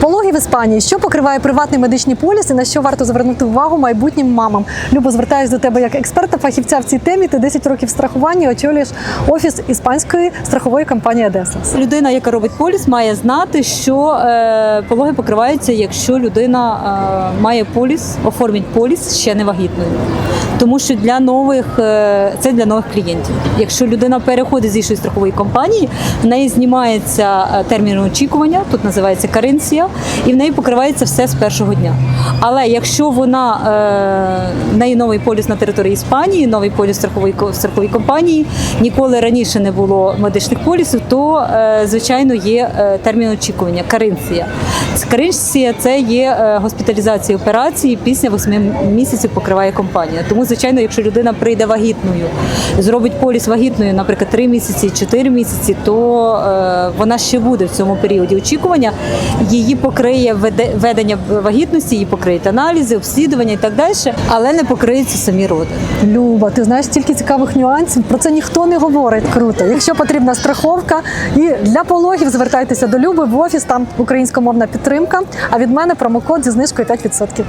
Пологи в Іспанії, що покриває приватний медичний поліс і на що варто звернути увагу майбутнім мамам. Любо, звертаюсь до тебе як експерта, фахівця в цій темі. Ти 10 років страхування очолюєш офіс іспанської страхової компанії Адесас. Людина, яка робить поліс, має знати, що е, пологи покриваються, якщо людина е, має поліс, оформить поліс ще не вагітною. Тому що для нових е, це для нових клієнтів. Якщо людина переходить з іншої страхової компанії, в неї знімається е, термін очікування, тут називається каренція, і в неї покривається все з першого дня. Але якщо вона е, в неї новий поліс на території Іспанії, новий поліс страхової страхової компанії, ніколи раніше не було медичних полісів, то е, звичайно є е, термін очікування каренція. Каренція це є госпіталізація операції після 8 місяців покриває компанія. Тому, звичайно, якщо людина прийде вагітною, зробить поліс вагітною, наприклад, 3 місяці, 4 місяці, то вона ще буде в цьому періоді очікування. Її покриє ведення вагітності, її покриють аналізи, обслідування і так далі, але не покриються самі роди. Люба, ти знаєш стільки цікавих нюансів. Про це ніхто не говорить. Круто. Якщо потрібна страховка, і для пологів звертайтеся до Люби в офіс. Там українськомовна підтримка. А від мене промокод зі знижкою 5%.